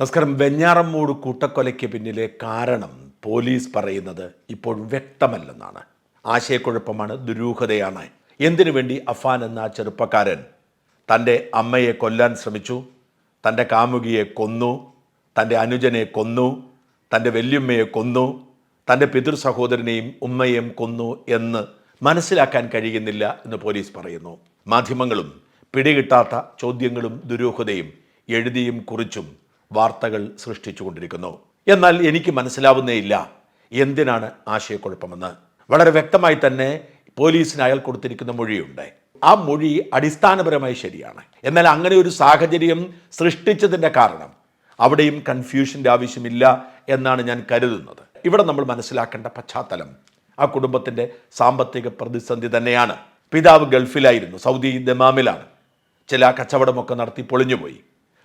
നമസ്കാരം. വെഞ്ഞാറമ്മൂട് കൂട്ടക്കൊലയ്ക്ക് പിന്നിലെ കാരണം പോലീസ് പറയുന്നത് ഇപ്പോഴും വ്യക്തമല്ലെന്നാണ്. ആശയക്കുഴപ്പമാണ് ദുരൂഹതയാണ്. എന്തിനു വേണ്ടി അഫാൻ എന്ന ചെറുപ്പക്കാരൻ തന്റെ അമ്മയെ കൊല്ലാൻ ശ്രമിച്ചു തന്റെ കാമുകിയെ കൊന്നു തന്റെ അനുജനെ കൊന്നു തന്റെ വല്യമ്മയെ കൊന്നു തന്റെ പിതൃ സഹോദരനെയും ഉമ്മയെയും കൊന്നു എന്ന് മനസ്സിലാക്കാൻ കഴിയുന്നില്ല എന്ന് പോലീസ് പറയുന്നു. മാധ്യമങ്ങളും പിടികിട്ടാത്ത ചോദ്യങ്ങളും ദുരൂഹതയും എഴുതിയും കുറിച്ചും വാർത്തകൾ സൃഷ്ടിച്ചുകൊണ്ടിരിക്കുന്നു. എന്നാൽ എനിക്ക് മനസ്സിലാവുന്നേയില്ല. എന്തിനാണ് ആശയക്കുഴപ്പമെന്ന്. വളരെ വ്യക്തമായി തന്നെ പോലീസിന് അയാൾ കൊടുത്തിരിക്കുന്ന മൊഴിയുണ്ട്. ആ മൊഴി അടിസ്ഥാനപരമായി ശരിയാണ്. എന്നാൽ അങ്ങനെ ഒരു സാഹചര്യം സൃഷ്ടിച്ചതിന്റെ കാരണം അവിടെയും കൺഫ്യൂഷന്റെ ആവശ്യമില്ല എന്നാണ് ഞാൻ കരുതുന്നത്. ഇവിടെ നമ്മൾ മനസ്സിലാക്കേണ്ട പശ്ചാത്തലം ആ കുടുംബത്തിന്റെ സാമ്പത്തിക പ്രതിസന്ധി തന്നെയാണ്. പിതാവ് ഗൾഫിലായിരുന്നു സൗദി ദമാമിലാണ്. ചില കച്ചവടമൊക്കെ നടത്തി പൊളിഞ്ഞുപോയി.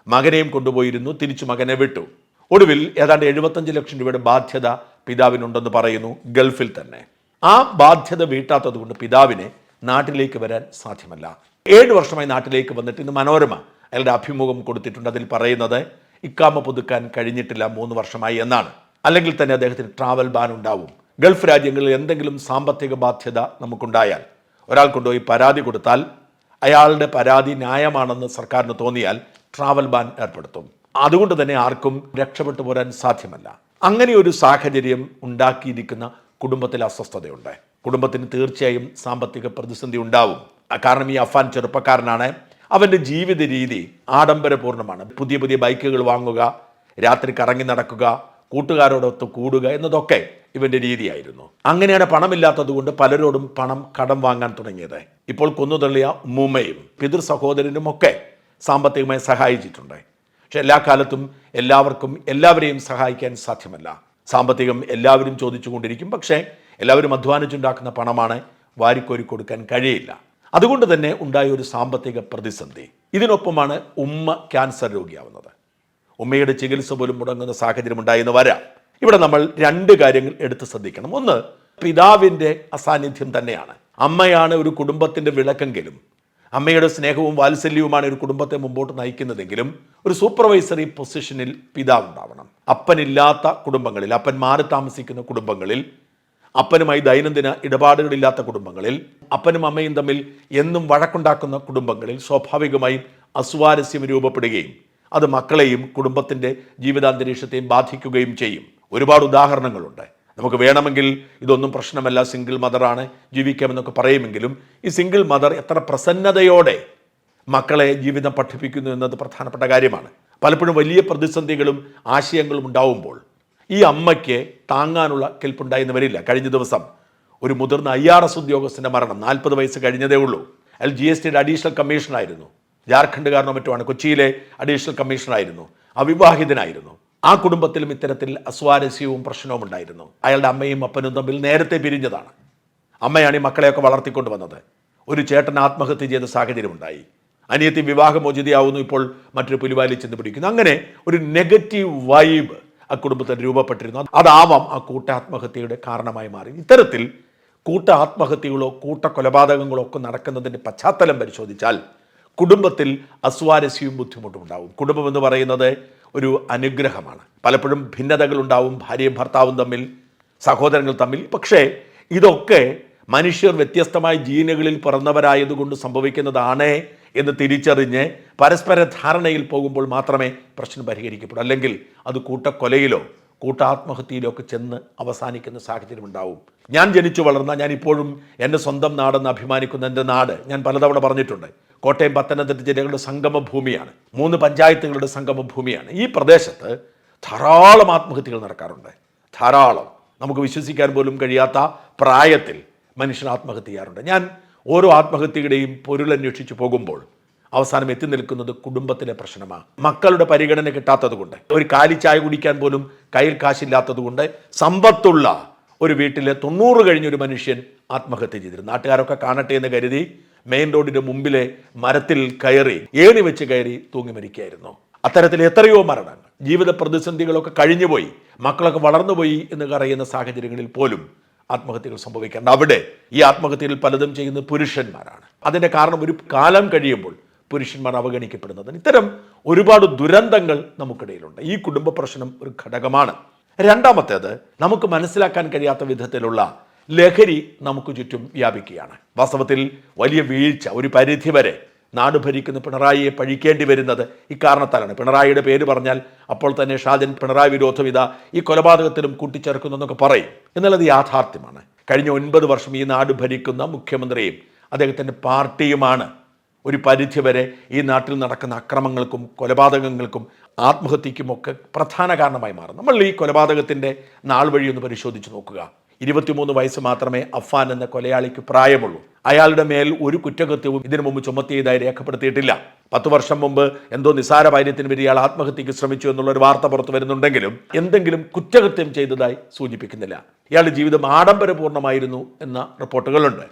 മകനെയും കൊണ്ടുപോയിരുന്നു തിരിച്ചു മകനെ വിട്ടു. ഒടുവിൽ ഏതാണ്ട് എഴുപത്തഞ്ച് ലക്ഷം രൂപയുടെ ബാധ്യത പിതാവിനുണ്ടെന്ന് പറയുന്നു ഗൾഫിൽ തന്നെ. ആ ബാധ്യത വീട്ടാത്തത് കൊണ്ട് പിതാവിനെ നാട്ടിലേക്ക് വരാൻ സാധ്യമല്ല. ഏഴ് വർഷമായി നാട്ടിലേക്ക് വന്നിട്ട് ഇന്ന് മനോരമ അയാളുടെ അഭിമുഖം കൊടുത്തിട്ടുണ്ട്. അതിൽ പറയുന്നത് ഇക്കാമ പുതുക്കാൻ കഴിഞ്ഞിട്ടില്ല മൂന്ന് വർഷമായി എന്നാണ്. അല്ലെങ്കിൽ തന്നെ അദ്ദേഹത്തിന് ട്രാവൽ ബാൻ ഉണ്ടാവും. ഗൾഫ് രാജ്യങ്ങളിൽ എന്തെങ്കിലും സാമ്പത്തിക ബാധ്യത നമുക്കുണ്ടായാൽ ഒരാൾ കൊണ്ടുപോയി പരാതി കൊടുത്താൽ അയാളുടെ പരാതി ന്യായമാണെന്ന് സർക്കാരിന് തോന്നിയാൽ ട്രാവൽ ബാൻ ഏർപ്പെടുത്തും. അതുകൊണ്ട് തന്നെ ആർക്കും രക്ഷപ്പെട്ടു പോരാൻ സാധ്യമല്ല. അങ്ങനെ ഒരു സാഹചര്യം ഉണ്ടാക്കിയിരിക്കുന്ന കുടുംബത്തിൽ അസ്വസ്ഥതയുണ്ട്. കുടുംബത്തിന് തീർച്ചയായും സാമ്പത്തിക പ്രതിസന്ധി ഉണ്ടാവും. കാരണം ഈ അഫാൻ ചെറുപ്പക്കാരനാണ്. അവന്റെ ജീവിത രീതി ആഡംബരപൂർണമാണ് പുതിയ പുതിയ ബൈക്കുകൾ വാങ്ങുക രാത്രി കറങ്ങി നടക്കുക കൂട്ടുകാരോടൊത്ത് കൂടുക എന്നതൊക്കെ ഇവന്റെ രീതിയായിരുന്നു. അങ്ങനെയാണ് പണമില്ലാത്തത് കൊണ്ട് പലരോടും പണം കടം വാങ്ങാൻ തുടങ്ങിയത്. ഇപ്പോൾ കൊന്നുതള്ളിയ ഉമ്മയും പിതൃ സഹോദരനും ഒക്കെ സാമ്പത്തികമായി സഹായിച്ചിട്ടുണ്ട്. പക്ഷെ എല്ലാ കാലത്തും എല്ലാവർക്കും എല്ലാവരെയും സഹായിക്കാൻ സാധ്യമല്ല. സാമ്പത്തികം എല്ലാവരും ചോദിച്ചുകൊണ്ടിരിക്കും. പക്ഷേ എല്ലാവരും അധ്വാനിച്ചുണ്ടാക്കുന്ന പണമാണ് വാരിക്കോരി കൊടുക്കാൻ കഴിയില്ല. അതുകൊണ്ട് തന്നെ ഉണ്ടായ ഒരു സാമ്പത്തിക പ്രതിസന്ധി. ഇതിനൊപ്പമാണ് ഉമ്മ ക്യാൻസർ രോഗിയാവുന്നത്. ഉമ്മയുടെ ചികിത്സ പോലും മുടങ്ങുന്ന സാഹചര്യം ഉണ്ടായെന്ന് വരാം. ഇവിടെ നമ്മൾ രണ്ട് കാര്യങ്ങൾ എടുത്ത് ശ്രദ്ധിക്കണം. ഒന്ന് പിതാവിന്റെ അസാന്നിധ്യം തന്നെയാണ്. അമ്മയാണ് ഒരു കുടുംബത്തിന്റെ വിളക്കെങ്കിലും അമ്മയുടെ സ്നേഹവും വാത്സല്യവുമാണ് ഒരു കുടുംബത്തെ മുമ്പോട്ട് നയിക്കുന്നതെങ്കിലും ഒരു സൂപ്പർവൈസറി പൊസിഷനിൽ പിതാവ് ഉണ്ടാവണം. അപ്പനില്ലാത്ത കുടുംബങ്ങളിൽ അപ്പൻ മാറി താമസിക്കുന്ന കുടുംബങ്ങളിൽ അപ്പനുമായി ദൈനംദിന ഇടപാടുകളില്ലാത്ത കുടുംബങ്ങളിൽ അപ്പനും അമ്മയും തമ്മിൽ എന്നും വഴക്കുണ്ടാക്കുന്ന കുടുംബങ്ങളിൽ സ്വാഭാവികമായും അസ്വാരസ്യം രൂപപ്പെടുകയും അത് മക്കളെയും കുടുംബത്തിന്റെ ജീവിതാന്തരീക്ഷത്തെയും ബാധിക്കുകയും ചെയ്യും. ഒരുപാട് ഉദാഹരണങ്ങളുണ്ട്. നമുക്ക് വേണമെങ്കിൽ ഇതൊന്നും പ്രശ്നമല്ല സിംഗിൾ മദറാണ് ജീവിക്കാമെന്നൊക്കെ പറയുമെങ്കിലും ഈ സിംഗിൾ മദർ എത്ര പ്രസന്നതയോടെ മക്കളെ ജീവിതം പഠിപ്പിക്കുന്നു എന്നത് പ്രധാനപ്പെട്ട കാര്യമാണ്. പലപ്പോഴും വലിയ പ്രതിസന്ധികളും ആശയങ്ങളും ഉണ്ടാവുമ്പോൾ ഈ അമ്മയ്ക്ക് താങ്ങാനുള്ള കെൽപ്പുണ്ടായെന്ന് വരില്ല. കഴിഞ്ഞ ദിവസം ഒരു മുതിർന്ന ഐ ആർ എസ് ഉദ്യോഗസ്ഥന്റെ മരണം നാൽപ്പത് വയസ്സ് കഴിഞ്ഞതേ ഉള്ളൂ. അയാൾ ജി എസ് ടിയുടെ അഡീഷണൽ കമ്മീഷണറായിരുന്നു ജാർഖണ്ഡുകാരനോ മറ്റുമാണ് കൊച്ചിയിലെ അഡീഷണൽ കമ്മീഷണറായിരുന്നു അവിവാഹിതനായിരുന്നു. ആ കുടുംബത്തിലും ഇത്തരത്തിൽ അസ്വാരസ്യവും പ്രശ്നവും ഉണ്ടായിരുന്നു. അയാളുടെ അമ്മയും അപ്പനും തമ്മിൽ നേരത്തെ പിരിഞ്ഞതാണ്. അമ്മയാണ് ഈ മക്കളെയൊക്കെ വളർത്തിക്കൊണ്ട് വന്നത്. ഒരു ചേട്ടൻ ആത്മഹത്യ ചെയ്ത സാഹചര്യമുണ്ടായി അനിയത്തി വിവാഹമോചിതയാവുന്നു ഇപ്പോൾ മറ്റൊരു പുലിവാലി ചെന്ന് പിടിക്കുന്നു. അങ്ങനെ ഒരു നെഗറ്റീവ് വൈബ് ആ കുടുംബത്തിൽ രൂപപ്പെട്ടിരുന്നു. അതാവാം ആ കൂട്ട ആത്മഹത്യയുടെ കാരണമായി മാറി. ഇത്തരത്തിൽ കൂട്ട ആത്മഹത്യകളോ കൂട്ട കൊലപാതകങ്ങളോ ഒക്കെ നടക്കുന്നതിന്റെ പശ്ചാത്തലം പരിശോധിച്ചാൽ കുടുംബത്തിൽ അസ്വാരസ്യവും ബുദ്ധിമുട്ടും ഉണ്ടാവും. കുടുംബം എന്ന് പറയുന്നത് ഒരു അനുഗ്രഹമാണ്. പലപ്പോഴും ഭിന്നതകൾ ഉണ്ടാവും ഭാര്യയും ഭർത്താവും തമ്മിൽ സഹോദരങ്ങൾ തമ്മിൽ. പക്ഷേ ഇതൊക്കെ മനുഷ്യർ വ്യത്യസ്തമായ ജീനുകളിൽ പിറന്നവരായതുകൊണ്ട് സംഭവിക്കുന്നതാണ് എന്ന് തിരിച്ചറിഞ്ഞ് പരസ്പര ധാരണയിൽ പോകുമ്പോൾ മാത്രമേ പ്രശ്നം പരിഹരിക്കപ്പെടൂ. അല്ലെങ്കിൽ അത് കൂട്ടക്കൊലയിലോ കൂട്ട ആത്മഹത്യയിലോ ഒക്കെ ചെന്ന് അവസാനിക്കുന്ന സാഹചര്യം ഉണ്ടാവും. ഞാൻ ജനിച്ചു വളർന്ന ഞാൻ ഇപ്പോഴും എന്റെ സ്വന്തം നാടെന്ന് അഭിമാനിക്കുന്ന എന്റെ നാട് ഞാൻ പലതവണ പറഞ്ഞിട്ടുണ്ട്. കോട്ടയം പത്തനംതിട്ട ജില്ലകളുടെ സംഗമ ഭൂമിയാണ് മൂന്ന് പഞ്ചായത്തുകളുടെ സംഗമ ഭൂമിയാണ് ഈ പ്രദേശത്ത് ധാരാളം ആത്മഹത്യകൾ നടക്കാറുണ്ട്. ധാരാളം. നമുക്ക് വിശ്വസിക്കാൻ പോലും കഴിയാത്ത പ്രായത്തിൽ മനുഷ്യൻ ആത്മഹത്യ ചെയ്യാറുണ്ട്. ഞാൻ ഓരോ ആത്മഹത്യയുടെയും പൊരുളന്വേഷിച്ച് പോകുമ്പോൾ അവസാനം എത്തി നിൽക്കുന്നത് കുടുംബത്തിലെ പ്രശ്നമാണ്. മക്കളുടെ പരിഗണന കിട്ടാത്തത് കൊണ്ട് ഒരു കാലി ചായ കുടിക്കാൻ പോലും കയ്യിൽ കാശില്ലാത്തത് കൊണ്ട് സമ്പത്തുള്ള ഒരു വീട്ടിൽ തൊണ്ണൂറ് കഴിഞ്ഞൊരു മനുഷ്യൻ ആത്മഹത്യ ചെയ്തിരുന്നു. നാട്ടുകാരൊക്കെ കാണട്ടെ എന്ന് കരുതി മെയിൻ റോഡിന്റെ മുമ്പിലെ മരത്തിൽ കയറി ഏണി വെച്ച് കയറി തൂങ്ങി മരിക്കുകയായിരുന്നു. അത്തരത്തിൽ എത്രയോ മരണങ്ങൾ ജീവിത പ്രതിസന്ധികളൊക്കെ കഴിഞ്ഞുപോയി മക്കളൊക്കെ വളർന്നുപോയി എന്ന് പറയുന്ന സാഹചര്യങ്ങളിൽ പോലും ആത്മഹത്യകൾ സംഭവിക്കേണ്ട. അവിടെ ഈ ആത്മഹത്യയിൽ പലതും ചെയ്യുന്നത് പുരുഷന്മാരാണ്. അതിന്റെ കാരണം ഒരു കാലം കഴിയുമ്പോൾ പുരുഷന്മാർ അവഗണിക്കപ്പെടുന്നത് ഇത്തരം ഒരുപാട് ദുരന്തങ്ങൾ നമുക്കിടയിലുണ്ട്. ഈ കുടുംബ പ്രശ്നം ഒരു ഘടകമാണ്. രണ്ടാമത്തേത് നമുക്ക് മനസ്സിലാക്കാൻ കഴിയാത്ത വിധത്തിലുള്ള ലഹരി നമുക്ക് ചുറ്റും വ്യാപിക്കുകയാണ്. വാസ്തവത്തിൽ വലിയ വീഴ്ച ഒരു പരിധി വരെ നാട് ഭരിക്കുന്ന പിണറായിയെ പഴിക്കേണ്ടി വരുന്നത് ഇക്കാരണത്താലാണ്. പിണറായിയുടെ പേര് പറഞ്ഞാൽ അപ്പോൾ തന്നെ ഷാജൻ പിണറായി വിരോധവിത ഈ കൊലപാതകത്തിലും കൂട്ടിച്ചേർക്കുന്നു എന്നൊക്കെ പറയും. എന്നുള്ളത് യാഥാർത്ഥ്യമാണ്. കഴിഞ്ഞ ഒൻപത് വർഷം ഈ നാട് ഭരിക്കുന്ന മുഖ്യമന്ത്രിയും അദ്ദേഹത്തിന്റെ പാർട്ടിയുമാണ് ഒരു പരിധിവരെ ഈ നാട്ടിൽ നടക്കുന്ന അക്രമങ്ങൾക്കും കൊലപാതകങ്ങൾക്കും ആത്മഹത്യക്കുമൊക്കെ പ്രധാന കാരണമായി മാറും. നമ്മൾ ഈ കൊലപാതകത്തിന്റെ നാൾ വഴി ഒന്ന് പരിശോധിച്ച് നോക്കുക. ഇരുപത്തിമൂന്ന് വയസ്സ് മാത്രമേ അഫാൻ എന്ന കൊലയാളിക്ക് പ്രായമുള്ളൂ. അയാളുടെ മേൽ ഒരു കുറ്റകൃത്യവും ഇതിനു മുമ്പ് ചുമത്തിയതായി രേഖപ്പെടുത്തിയിട്ടില്ല. പത്ത് വർഷം മുമ്പ് എന്തോ നിസാര കാര്യത്തിന് വേണ്ടി ഇയാൾ ആത്മഹത്യക്ക് ശ്രമിച്ചു എന്നുള്ള ഒരു വാർത്ത പുറത്തു വരുന്നുണ്ടെങ്കിലും എന്തെങ്കിലും കുറ്റകൃത്യം ചെയ്തതായി സൂചിപ്പിക്കുന്നില്ല. ഇയാളുടെ ജീവിതം ആഡംബരപൂർണമായിരുന്നു എന്ന റിപ്പോർട്ടുകളുണ്ട്.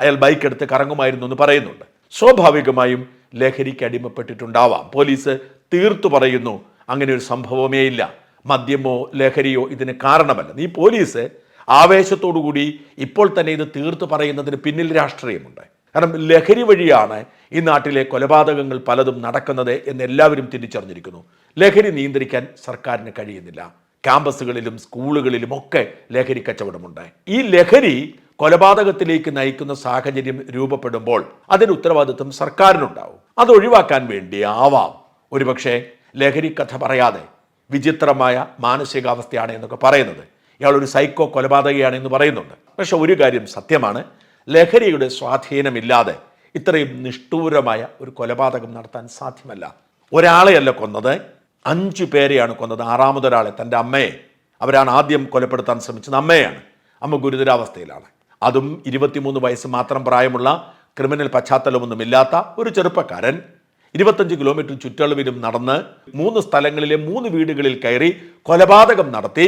അയാൾ ബൈക്ക് എടുത്ത് കറങ്ങുമായിരുന്നു എന്ന് പറയുന്നുണ്ട്. സ്വാഭാവികമായും ലഹരിക്ക് അടിമപ്പെട്ടിട്ടുണ്ടാവാം. പോലീസ് തീർത്തു പറയുന്നു അങ്ങനെ ഒരു സംഭവമേ ഇല്ല. മദ്യമോ ലഹരിയോ ഇതിന് കാരണമല്ല. നീ പോലീസ് ആവേശത്തോടുകൂടി ഇപ്പോൾ തന്നെ ഇത് തീർത്തു പറയുന്നതിന് പിന്നിൽ രാഷ്ട്രീയമുണ്ട്. കാരണം ലഹരി വഴിയാണ് ഈ നാട്ടിലെ കൊലപാതകങ്ങൾ പലതും നടക്കുന്നത് എന്ന് എല്ലാവരും തിരിച്ചറിഞ്ഞിരിക്കുന്നു. ലഹരി നിയന്ത്രിക്കാൻ സർക്കാരിന് കഴിയുന്നില്ല. ക്യാമ്പസുകളിലും സ്കൂളുകളിലും ഒക്കെ ലഹരി കച്ചവടമുണ്ട്. ഈ ലഹരി കൊലപാതകത്തിലേക്ക് നയിക്കുന്ന സാഹചര്യം രൂപപ്പെടുമ്പോൾ അതിന് ഉത്തരവാദിത്വം സർക്കാരിനുണ്ടാവും. അത് ഒഴിവാക്കാൻ വേണ്ടി ആവാം. ഒരുപക്ഷെ ലഹരി കഥ പറയാതെ വിചിത്രമായ മാനസികാവസ്ഥയാണ് എന്നൊക്കെ പറയുന്നത്. ഇയാൾ ഒരു സൈക്കോ കൊലപാതകയാണ് എന്ന് പറയുന്നുണ്ട്. പക്ഷെ ഒരു കാര്യം സത്യമാണ്. ലഹരിയുടെ സ്വാധീനമില്ലാതെ ഇത്രയും നിഷ്ഠൂരമായ ഒരു കൊലപാതകം നടത്താൻ സാധ്യമല്ല. ഒരാളെയല്ല കൊന്നത്. അഞ്ചു പേരെയാണ് കൊന്നത്. ആറാമതൊരാളെ തന്റെ അമ്മയെ. അവരാണ് ആദ്യം കൊലപ്പെടുത്താൻ ശ്രമിച്ചത്. അമ്മയാണ്. അമ്മ ഗുരുതരാവസ്ഥയിലാണ്. അതും ഇരുപത്തിമൂന്ന് വയസ്സ് മാത്രം പ്രായമുള്ള ക്രിമിനൽ പശ്ചാത്തലമൊന്നുമില്ലാത്ത ഒരു ചെറുപ്പക്കാരൻ. ഇരുപത്തഞ്ച് കിലോമീറ്റർ ചുറ്റളവിലും നടന്ന് മൂന്ന് സ്ഥലങ്ങളിലെ മൂന്ന് വീടുകളിൽ കയറി കൊലപാതകം നടത്തി.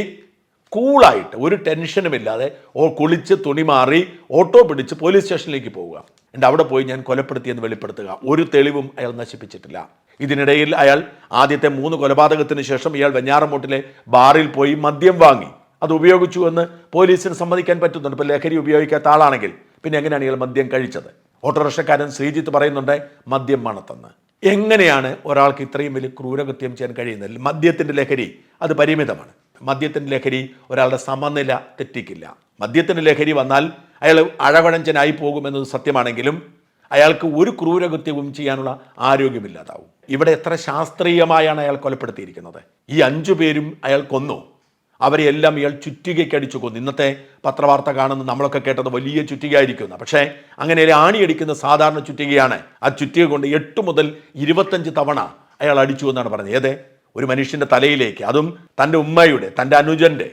കൂളായിട്ട് ഒരു ടെൻഷനുമില്ലാതെ ഓ കുളിച്ച് തുണി മാറി ഓട്ടോ പിടിച്ച് പോലീസ് സ്റ്റേഷനിലേക്ക് പോവുക. എന്റെ അവിടെ പോയി ഞാൻ കൊലപ്പെടുത്തിയെന്ന് വെളിപ്പെടുത്തുക. ഒരു തെളിവും അയാൾ നശിപ്പിച്ചിട്ടില്ല. ഇതിനിടയിൽ അയാൾ ആദ്യത്തെ മൂന്ന് കൊലപാതകത്തിന് ശേഷം ഇയാൾ വെഞ്ഞാറമൂട്ടിലെ ബാറിൽ പോയി മദ്യം വാങ്ങി. അത് ഉപയോഗിച്ചു എന്ന് പോലീസിന് സമ്മതിക്കാൻ പറ്റുന്നുണ്ട്. ഇപ്പോൾ ലഹരി ഉപയോഗിക്കാത്ത ആളാണെങ്കിൽ പിന്നെ എങ്ങനെയാണ് ഇയാൾ മദ്യം കഴിച്ചത്? ഓട്ടോറിക്ഷക്കാരൻ ശ്രീജിത്ത് പറയുന്നുണ്ട് മദ്യം മണത്തെന്ന്. എങ്ങനെയാണ് ഒരാൾക്ക് ഇത്രയും വലിയ ക്രൂരകൃത്യം ചെയ്യാൻ കഴിയുന്നത്? മദ്യത്തിന്റെ ലഹരി അത് പരിമിതമാണ്. മദ്യത്തിന്റെ ലഹരി ഒരാളുടെ സമനില തെറ്റിക്കില്ല. മദ്യത്തിന്റെ ലഹരി വന്നാൽ അയാൾ അഴവഴഞ്ചനായി പോകുമെന്നത് സത്യമാണെങ്കിലും അയാൾക്ക് ഒരു ക്രൂരകൃത്യവും ചെയ്യാനുള്ള ആരോഗ്യമില്ലാതാവും. ഇവിടെ എത്ര ശാസ്ത്രീയമായാണ് അയാൾ കൊലപ്പെടുത്തിയിരിക്കുന്നത്? ഈ അഞ്ചു പേരും അയാൾ കൊന്നു. അവരെ എല്ലാം ഇയാൾ ചുറ്റികയ്ക്കടിച്ചു കൊന്നു. ഇന്നത്തെ പത്രവാർത്ത കാണുന്ന നമ്മളൊക്കെ കേട്ടത് വലിയ ചുറ്റികയായിരിക്കുന്നു. പക്ഷേ അങ്ങനെ ആണിയടിക്കുന്ന സാധാരണ ചുറ്റികയാണ്. ആ ചുറ്റിക കൊണ്ട് എട്ട് മുതൽ ഇരുപത്തഞ്ച് തവണ അയാൾ അടിച്ചു എന്നാണ് പറഞ്ഞത് ഏതെ? ഒരു മനുഷ്യന്റെ തലയിലേക്ക്. അതും തന്റെ ഉമ്മയുടെ തന്റെ അനുജന്റെ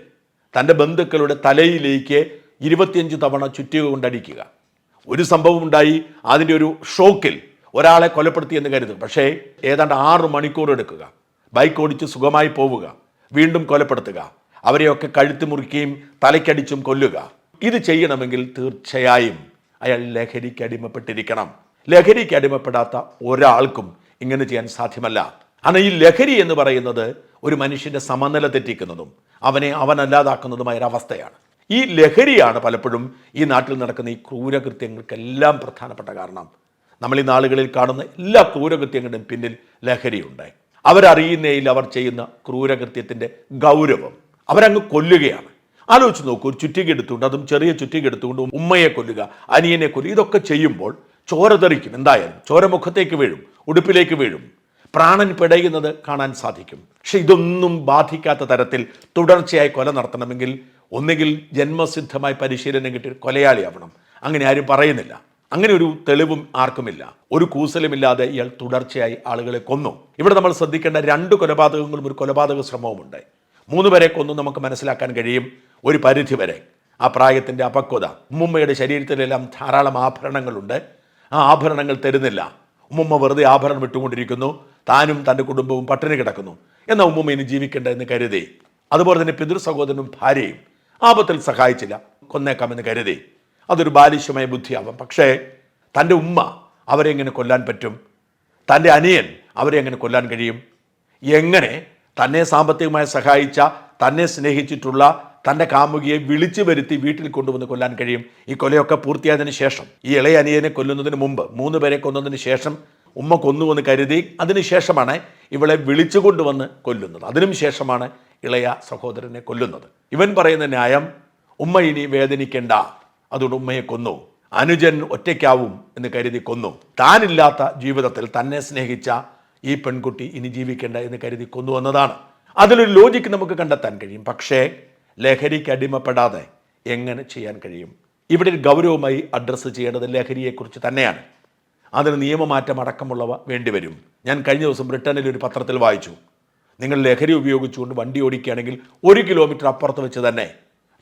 തന്റെ ബന്ധുക്കളുടെ തലയിലേക്ക് ഇരുപത്തിയഞ്ച് തവണ ചുറ്റിക കൊണ്ടടിക്കുക ഒരു സംഭവം ഉണ്ടായി. അതിന്റെ ഒരു ഷോക്കിൽ ഒരാളെ കൊലപ്പെടുത്തി എന്ന് കരുതും പക്ഷേ ഏതാണ്ട് ആറ് മണിക്കൂർ എടുക്കുക. ബൈക്ക് ഓടിച്ച് സുഖമായി പോവുക. വീണ്ടും കൊലപ്പെടുത്തുക. അവരെയൊക്കെ കഴുത്ത് മുറിക്കുകയും തലയ്ക്കടിച്ചും കൊല്ലുക. ഇത് ചെയ്യണമെങ്കിൽ തീർച്ചയായും അയാൾ ലഹരിക്ക് അടിമപ്പെട്ടിരിക്കണം. ലഹരിക്ക് അടിമപ്പെടാത്ത ഒരാൾക്കും ഇങ്ങനെ ചെയ്യാൻ സാധ്യമല്ല. അന്ന് ഈ ലഹരി എന്ന് പറയുന്നത് ഒരു മനുഷ്യന്റെ സമനില തെറ്റിക്കുന്നതും അവനെ അവനല്ലാതാക്കുന്നതുമായ അവസ്ഥയാണ്. ഈ ലഹരിയാണ് പലപ്പോഴും ഈ നാട്ടിൽ നടക്കുന്ന ഈ ക്രൂരകൃത്യങ്ങൾക്കെല്ലാം പ്രധാനപ്പെട്ട കാരണം. നമ്മൾ ഈ നാളുകളിൽ കാണുന്ന എല്ലാ ക്രൂരകൃത്യങ്ങളുടെയും പിന്നിൽ ലഹരിയുണ്ട്. അവരറിയുന്നതിൽ അവർ ചെയ്യുന്ന ക്രൂരകൃത്യത്തിന്റെ ഗൗരവം. അവരങ്ങ് കൊല്ലുകയാണ്. ആലോചിച്ച് നോക്കൂ ഒരു ചുറ്റിക എടുത്തുകൊണ്ട് അതും ചെറിയ ചുറ്റിക എടുത്തുകൊണ്ട് ഉമ്മയെ കൊല്ലുക അനിയനെ കൊല്ലുക ഇതൊക്കെ ചെയ്യുമ്പോൾ ചോര തെറിക്കും. എന്തായാലും ചോരമുഖത്തേക്ക് വീഴും ഉടുപ്പിലേക്ക് വീഴും. പ്രാണൻ പിടയുന്നത് കാണാൻ സാധിക്കും. പക്ഷെ ഇതൊന്നും ബാധിക്കാത്ത തരത്തിൽ തുടർച്ചയായി കൊല നടത്തണമെങ്കിൽ ഒന്നുകിൽ ജന്മസിദ്ധമായി പരിശീലനം കിട്ടി കൊലയാളിയാവണം. അങ്ങനെ ആരും പറയുന്നില്ല. അങ്ങനെ ഒരു തെളിവും ആർക്കുമില്ല. ഒരു കൂസലുമില്ലാതെ ഇയാൾ തുടർച്ചയായി ആളുകളെ കൊന്നു. ഇവിടെ നമ്മൾ ശ്രദ്ധിക്കേണ്ട രണ്ട് കൊലപാതകങ്ങളും ഒരു കൊലപാതക ശ്രമവും ശ്രമവുമുണ്ട്. മൂന്ന് പേരെ കൊന്നു നമുക്ക് മനസ്സിലാക്കാൻ കഴിയും. ഒരു പരിധി വരെ ആ പ്രായത്തിന്റെ അപക്വത. ഉമ്മുമ്മയുടെ ശരീരത്തിലെല്ലാം ധാരാളം ആഭരണങ്ങളുണ്ട്. ആ ആഭരണങ്ങൾ തരുന്നില്ല. ഉമ്മുമ്മ വെറുതെ ആഭരണം വിട്ടുകൊണ്ടിരിക്കുന്നു താനും തന്റെ കുടുംബവും പട്ടിണി കിടക്കുന്നു. എന്നാൽ ഉമ്മുമ്മ ഇനി ജീവിക്കേണ്ട എന്ന് കരുതി. അതുപോലെ തന്നെ പിതൃ സഹോദരനും ഭാര്യയും ആപത്തിൽ സഹായിച്ചില്ല. കൊന്നേക്കാമെന്ന് കരുതി. അതൊരു ബാലിശ്യമായ ബുദ്ധിയാവാം. പക്ഷേ തന്റെ ഉമ്മ അവരെ എങ്ങനെ കൊല്ലാൻ പറ്റും? തന്റെ അനിയൻ അവരെ എങ്ങനെ കൊല്ലാൻ കഴിയും? എങ്ങനെ തന്നെ സാമ്പത്തികമായി സഹായിച്ച തന്നെ സ്നേഹിച്ചിട്ടുള്ള തന്റെ കാമുകിയെ വിളിച്ചു വരുത്തി വീട്ടിൽ കൊണ്ടുവന്ന് കൊല്ലാൻ കഴിയും. ഈ കൊലയൊക്കെ പൂർത്തിയായതിനു ശേഷം ഈ ഇളയ അനിയനെ കൊല്ലുന്നതിന് മുമ്പ് മൂന്ന് പേരെ കൊന്നതിന് ശേഷം ഉമ്മ കൊന്നുവെന്ന് കരുതി അതിനുശേഷമാണ് ഇവളെ വിളിച്ചു കൊണ്ടുവന്ന് കൊല്ലുന്നത്. അതിനും ശേഷമാണ് ഇളയ സഹോദരനെ കൊല്ലുന്നത്. ഇവൻ പറയുന്ന ന്യായം ഉമ്മ ഇനി വേദനിക്കേണ്ട. അതുകൊണ്ട് ഉമ്മയെ കൊന്നു. അനുജൻ ഒറ്റയ്ക്കാവും എന്ന് കരുതി കൊന്നു. താനില്ലാത്ത ജീവിതത്തിൽ തന്നെ സ്നേഹിച്ച ഈ പെൺകുട്ടി ഇനി ജീവിക്കേണ്ട എന്ന് കരുതി കൊന്നു എന്നതാണ് അതിലൊരു ലോജിക്ക് നമുക്ക് കണ്ടെത്താൻ കഴിയും. പക്ഷേ ലഹരിക്ക് അടിമപ്പെടാതെ എങ്ങനെ ചെയ്യാൻ കഴിയും? ഇവിടെ ഗൗരവമായി അഡ്രസ്സ് ചെയ്യേണ്ടത് ലഹരിയെക്കുറിച്ച് തന്നെയാണ്. അതിന് നിയമമാറ്റം അടക്കമുള്ളവ വേണ്ടിവരും ഞാൻ കഴിഞ്ഞ ദിവസം ബ്രിട്ടനിൽ ഒരു പത്രത്തിൽ വായിച്ചു. നിങ്ങൾ ലഹരി ഉപയോഗിച്ചുകൊണ്ട് വണ്ടി ഓടിക്കുകയാണെങ്കിൽ ഒരു കിലോമീറ്റർ അപ്പുറത്ത് വെച്ച് തന്നെ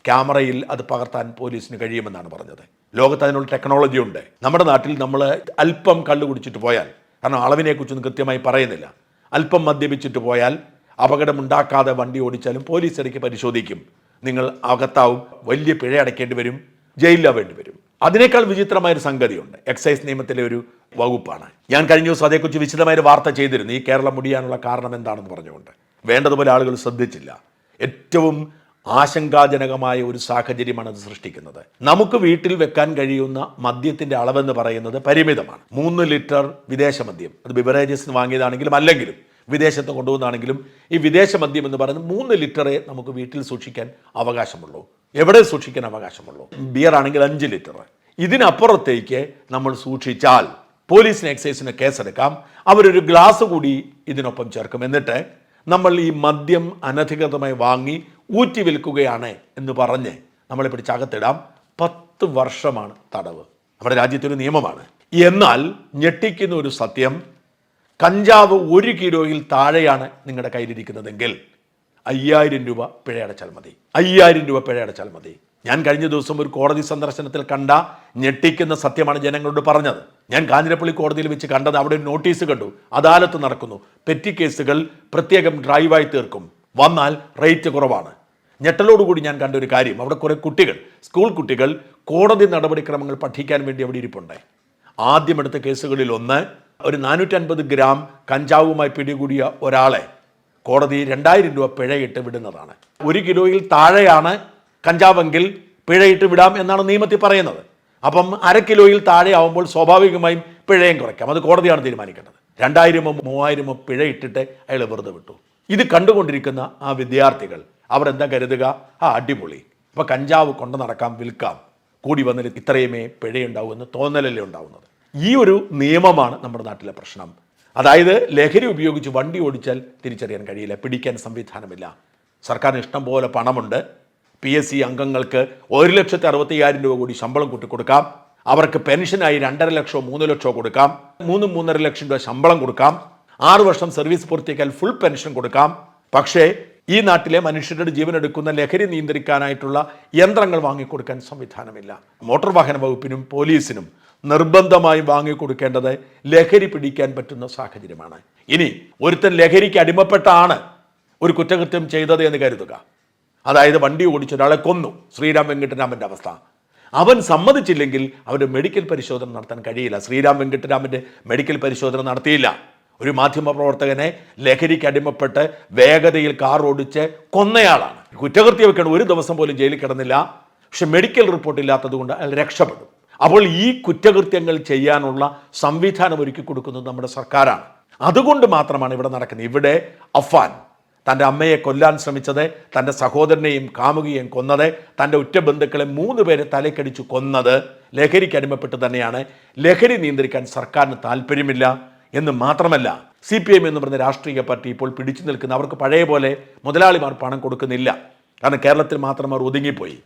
ക്യാമറയിൽ അത് പകർത്താൻ പോലീസിന് കഴിയുമെന്നാണ് പറഞ്ഞത്. ലോകത്ത് അതിനുള്ള ടെക്നോളജി ഉണ്ട്. നമ്മുടെ നാട്ടിൽ നമ്മൾ അല്പം കള്ളു കുടിച്ചിട്ട് പോയാൽ കാരണം അളവിനെക്കുറിച്ചൊന്നും കൃത്യമായി പറയുന്നില്ല. അല്പം മദ്യപിച്ചിട്ട് പോയാൽ അപകടമുണ്ടാക്കാതെ വണ്ടി ഓടിച്ചാലും പോലീസ് ഇടയ്ക്ക് പരിശോധിക്കും. നിങ്ങൾ അകത്താവും വലിയ പിഴ അടയ്ക്കേണ്ടി വരും ജയിലിലാവേണ്ടി വരും. അതിനേക്കാൾ വിചിത്രമായൊരു സംഗതിയുണ്ട്. എക്സൈസ് നിയമത്തിലെ ഒരു വകുപ്പാണ്. ഞാൻ കഴിഞ്ഞ ദിവസം അതേക്കുറിച്ച് വിശദമായ ഒരു വാർത്ത ചെയ്തിരുന്നു. ഈ കേരളം മുടിയാനുള്ള കാരണം എന്താണെന്ന് പറഞ്ഞുകൊണ്ട്. വേണ്ടതുപോലെ ആളുകൾ ശ്രദ്ധിച്ചില്ല. ഏറ്റവും ആശങ്കാജനകമായ ഒരു സാഹചര്യമാണ് അത് സൃഷ്ടിക്കുന്നത്. നമുക്ക് വീട്ടിൽ വെക്കാൻ കഴിയുന്ന മദ്യത്തിന്റെ അളവെന്ന് പറയുന്നത് പരിമിതമാണ്. മൂന്ന് ലിറ്റർ വിദേശ മദ്യം. അത് ബിവറേജസ് വാങ്ങിയതാണെങ്കിലും അല്ലെങ്കിലും വിദേശത്ത് കൊണ്ടുവന്നാണെങ്കിലും ഈ വിദേശ മദ്യം എന്ന് പറയുന്നത് മൂന്ന് ലിറ്ററേ നമുക്ക് വീട്ടിൽ സൂക്ഷിക്കാൻ അവകാശമുള്ളൂ. എവിടെ സൂക്ഷിക്കാൻ അവകാശമുള്ളൂ? ബിയർ ആണെങ്കിൽ അഞ്ച് ലിറ്റർ. ഇതിനപ്പുറത്തേക്ക് നമ്മൾ സൂക്ഷിച്ചാൽ പോലീസിന് എക്സൈസിന് കേസെടുക്കാം. അവരൊരു ഗ്ലാസ് കൂടി ഇതിനൊപ്പം ചേർക്കും. എന്നിട്ട് നമ്മൾ ഈ മദ്യം അനധികൃതമായി വാങ്ങി ഊറ്റി വിൽക്കുകയാണ് എന്ന് പറഞ്ഞ് നമ്മളെ പിടിച്ച് അകത്തിടാം. പത്ത് വർഷമാണ് തടവ്. നമ്മുടെ രാജ്യത്തൊരു നിയമമാണ്. എന്നാൽ ഞെട്ടിക്കുന്ന ഒരു സത്യം കഞ്ചാവ് ഒരു കിലോയിൽ താഴെയാണ് നിങ്ങളുടെ കയ്യിലിരിക്കുന്നതെങ്കിൽ അയ്യായിരം രൂപ പിഴയടച്ചാൽ മതി. അയ്യായിരം രൂപ പിഴയടച്ചാൽ മതി. ഞാൻ കഴിഞ്ഞ ദിവസം ഒരു കോടതി സന്ദർശനത്തിൽ കണ്ട ഞെട്ടിക്കുന്ന സത്യമാണ് ജനങ്ങളോട് പറഞ്ഞത്. ഞാൻ കാഞ്ഞിരപ്പള്ളി കോടതിയിൽ വെച്ച് കണ്ടത് അവിടെ ഒരു നോട്ടീസ് കണ്ടു. അദാലത്ത് നടക്കുന്നു. പെറ്റി കേസുകൾ പ്രത്യേകം ഡ്രൈവായി തീർക്കും. വന്നാൽ റേറ്റ് കുറവാണ്. ഞെട്ടലോടുകൂടി ഞാൻ കണ്ട ഒരു കാര്യം. അവിടെ കുറേ കുട്ടികൾ സ്കൂൾ കുട്ടികൾ കോടതി നടപടിക്രമങ്ങൾ പഠിക്കാൻ വേണ്ടി അവിടെ ഇരിപ്പുണ്ടായി. ആദ്യം എടുത്ത കേസുകളിൽ ഒന്ന് ഒരു നാനൂറ്റൻപത് ഗ്രാം കഞ്ചാവുമായി പിടികൂടിയ ഒരാളെ കോടതി രണ്ടായിരം രൂപ പിഴയിട്ട് വിടുന്നതാണ്. ഒരു കിലോയിൽ താഴെയാണ് കഞ്ചാവെങ്കിൽ പിഴയിട്ട് വിടാം എന്നാണ് നിയമത്തിൽ പറയുന്നത്. അപ്പം അര കിലോയിൽ താഴെ ആവുമ്പോൾ സ്വാഭാവികമായും പിഴയും കുറയ്ക്കാം. അത് കോടതിയാണ് തീരുമാനിക്കേണ്ടത്. രണ്ടായിരമോ മൂവായിരമോ പിഴയിട്ടിട്ട് അയാൾ വെറുതെ വിട്ടു. ഇത് കണ്ടുകൊണ്ടിരിക്കുന്ന ആ വിദ്യാർത്ഥികൾ അവർ എന്താ കരുതുക? ആ അടിപൊളി. അപ്പോൾ കഞ്ചാവ് കൊണ്ടു നടക്കാം വിൽക്കാം. കൂടി വന്നതിൽ ഇത്രയുമേ പിഴയുണ്ടാവൂ എന്ന് തോന്നലല്ലേ ഉണ്ടാവുന്നത്. ഈ ഒരു നിയമമാണ് നമ്മുടെ നാട്ടിലെ പ്രശ്നം. അതായത് ലഹരി ഉപയോഗിച്ച് വണ്ടി ഓടിച്ചാൽ തിരിച്ചറിയാൻ കഴിയില്ല പിടിക്കാൻ സംവിധാനമില്ല. സർക്കാരിന് ഇഷ്ടം പോലെ പണമുണ്ട്. പി എസ് സി അംഗങ്ങൾക്ക് ഒരു ലക്ഷത്തി അറുപത്തയ്യായിരം രൂപ കൂടി ശമ്പളം കൂട്ടി കൊടുക്കാം അവർക്ക് പെൻഷനായി രണ്ടര ലക്ഷമോ മൂന്ന് ലക്ഷമോ കൊടുക്കാം. മൂന്നും മൂന്നര ലക്ഷം രൂപ ശമ്പളം കൊടുക്കാം. ആറ് വർഷം സർവീസ് പൂർത്തിയാക്കിയാൽ ഫുൾ പെൻഷൻ കൊടുക്കാം. പക്ഷേ ഈ നാട്ടിലെ മനുഷ്യരുടെ ജീവൻ എടുക്കുന്ന ലഹരി നിയന്ത്രിക്കാനായിട്ടുള്ള യന്ത്രങ്ങൾ വാങ്ങിക്കൊടുക്കാൻ സംവിധാനമില്ല. മോട്ടോർ വാഹന വകുപ്പിനും പോലീസിനും നിർബന്ധമായും വാങ്ങിക്കൊടുക്കേണ്ടത് ലഹരി പിടിക്കാൻ പറ്റുന്ന സാഹചര്യമാണ്. ഇനി ഒരുത്തൻ ലഹരിക്ക് അടിമപ്പെട്ടാണ് ഒരു കുറ്റകൃത്യം ചെയ്തത് എന്ന് കരുതുക. അതായത് വണ്ടി ഓടിച്ച ഒരാളെ കൊന്നു. ശ്രീരാം വെങ്കിട്ടരാമന്റെ അവസ്ഥ. അവൻ സമ്മതിച്ചില്ലെങ്കിൽ അവന്റെ മെഡിക്കൽ പരിശോധന നടത്താൻ കഴിയില്ല. ശ്രീരാം വെങ്കിട്ടരാമന്റെ മെഡിക്കൽ പരിശോധന നടത്തിയില്ല. ഒരു മാധ്യമപ്രവർത്തകനെ ലഹരിക്ക് അടിമപ്പെട്ട് വേഗതയിൽ കാർ ഓടിച്ച് കൊന്നയാളാണ്. കുറ്റകൃത്യം വെക്കണം ഒരു ദിവസം പോലും ജയിലിൽ കിടന്നില്ല. പക്ഷെ മെഡിക്കൽ റിപ്പോർട്ട് ഇല്ലാത്തതുകൊണ്ട് അയാൾ രക്ഷപ്പെടും. അപ്പോൾ ഈ കുറ്റകൃത്യങ്ങൾ ചെയ്യാനുള്ള സംവിധാനം ഒരുക്കി കൊടുക്കുന്നത് നമ്മുടെ സർക്കാരാണ്. അതുകൊണ്ട് മാത്രമാണ് ഇവിടെ നടക്കുന്നത്. ഇവിടെ അഫാൻ തന്റെ അമ്മയെ കൊല്ലാൻ ശ്രമിച്ചത് തന്റെ സഹോദരനെയും കാമുകിയെയും കൊന്നത് തന്റെ ഉറ്റ ബന്ധുക്കളെ മൂന്ന് പേരെ തലക്കടിച്ചു കൊന്നത് ലഹരിക്ക് അടിമപ്പെട്ട് തന്നെയാണ്. ലഹരി നിയന്ത്രിക്കാൻ സർക്കാരിന് താല്പര്യമില്ല. എന്ന് മാത്രമല്ല സി പി എം എന്ന് പറഞ്ഞ രാഷ്ട്രീയ പാർട്ടി ഇപ്പോൾ പിടിച്ചു നിൽക്കുന്ന അവർക്ക് പഴയ പോലെ മുതലാളിമാർ പണം കൊടുക്കുന്നില്ല. കാരണം കേരളത്തിൽ മാത്രം അവർ ഒതുങ്ങിപ്പോയി.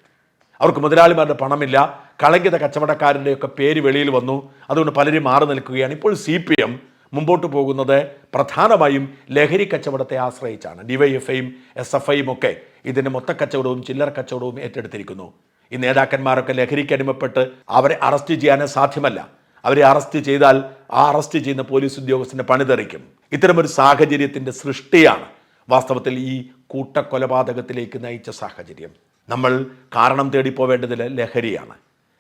അവർക്ക് മുതലാളിമാരുടെ പണമില്ല. കളങ്കിത കച്ചവടക്കാരന്റെയൊക്കെ പേര് വെളിയിൽ വന്നു. അതുകൊണ്ട് പലരും മാറി നിൽക്കുകയാണ്. ഇപ്പോൾ സി പി എം മുമ്പോട്ട് പോകുന്നത് പ്രധാനമായും ലഹരി കച്ചവടത്തെ ആശ്രയിച്ചാണ്. ഡിവൈഎഫ്ഐയും എസ് എഫ് ഐയും ഒക്കെ ഇതിന്റെ മൊത്ത കച്ചവടവും ചില്ലറ കച്ചവടവും ഏറ്റെടുത്തിരിക്കുന്നു. ഈ നേതാക്കന്മാരൊക്കെ ലഹരിക്ക് അടിമപ്പെട്ട് അവരെ അറസ്റ്റ് ചെയ്യാനേ സാധ്യമല്ല. അവരെ അറസ്റ്റ് ചെയ്താൽ ആ അറസ്റ്റ് ചെയ്യുന്ന പോലീസ് ഉദ്യോഗസ്ഥന്റെ പണിതെറിക്കും. ഇത്തരമൊരു സാഹചര്യത്തിന്റെ സൃഷ്ടിയാണ് വാസ്തവത്തിൽ ഈ കൂട്ടക്കൊലപാതകത്തിലേക്ക് നയിച്ച സാഹചര്യം. നമ്മൾ കാരണം തേടി തേടിപ്പോവേണ്ടതിൽ ലഹരിയാണ്.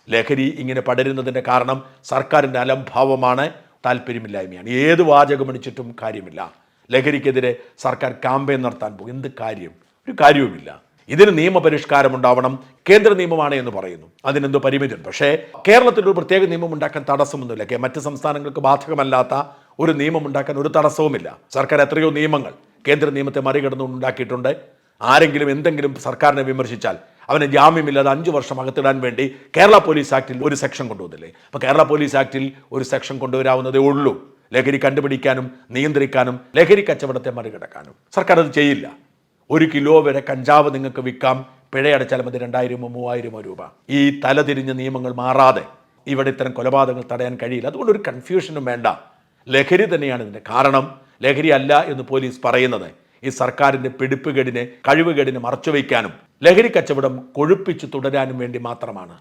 ലഹരി ഇങ്ങനെ പടരുന്നതിന്റെ കാരണം സർക്കാരിന്റെ അലംഭാവമാണ് താല്പര്യമില്ലായ്മയാണ്. ഏത് വാചകമണിച്ചിട്ടും കാര്യമില്ല. ലഹരിക്കെതിരെ സർക്കാർ ക്യാമ്പയിൻ നടത്താൻ പോകും. എന്ത് കാര്യം? ഒരു കാര്യവുമില്ല. ഇതിന് നിയമപരിഷ്കാരം ഉണ്ടാവണം കേന്ദ്ര നിയമമാണ് എന്ന് പറയുന്നു. അതിനെന്തോ പരിമിതിയുണ്ട് പക്ഷേ കേരളത്തിൽ ഒരു പ്രത്യേക നിയമം ഉണ്ടാക്കാൻ തടസ്സമൊന്നുമില്ല. മറ്റ് സംസ്ഥാനങ്ങൾക്ക് ബാധകമല്ലാത്ത ഒരു നിയമം ഉണ്ടാക്കാൻ ഒരു തടസ്സവുമില്ല. സർക്കാർ എത്രയോ നിയമങ്ങൾ കേന്ദ്ര നിയമത്തെ മറികടന്നു ഉണ്ടാക്കിയിട്ടുണ്ട് ആരെങ്കിലും എന്തെങ്കിലും സർക്കാരിനെ വിമർശിച്ചാൽ അവനെ ജാമ്യമില്ലാതെ അഞ്ചു വർഷം അകത്തിടാൻ വേണ്ടി കേരള പോലീസ് ആക്ടിൽ ഒരു സെക്ഷൻ കൊണ്ടുവന്നില്ലേ? അപ്പോൾ കേരള പോലീസ് ആക്ടിൽ ഒരു സെക്ഷൻ കൊണ്ടുവരാവുന്നതേ ഉള്ളൂ. ലഹരി കണ്ടുപിടിക്കാനും നിയന്ത്രിക്കാനും ലഹരി കച്ചവടത്തെ മറികടക്കാനും. സർക്കാർ അത് ചെയ്യില്ല. ഒരു കിലോ വരെ കഞ്ചാവ് നിങ്ങൾക്ക് വിൽക്കാം. പിഴയടച്ചാൽ മതി രണ്ടായിരമോ മൂവായിരമോ രൂപ. ഈ തലതിരിഞ്ഞ നിയമങ്ങൾ മാറാതെ ഇവിടെ ഇത്തരം കൊലപാതകങ്ങൾ തടയാൻ കഴിയില്ല. അതുകൊണ്ട് ഒരു കൺഫ്യൂഷനും വേണ്ട. ലഹരി തന്നെയാണ് ഇതിന്റെ കാരണം. ലഹരി അല്ല എന്ന് പോലീസ് പറയുന്നത്. ഈ സർക്കാരിന്റെ പിടിപ്പുകേടിനെ കഴിവുകേടിനെ മറച്ചുവെക്കാനും ലഹരി കച്ചവടം കൊഴുപ്പിച്ച് തുടരാനും വേണ്ടി മാത്രമാണ്.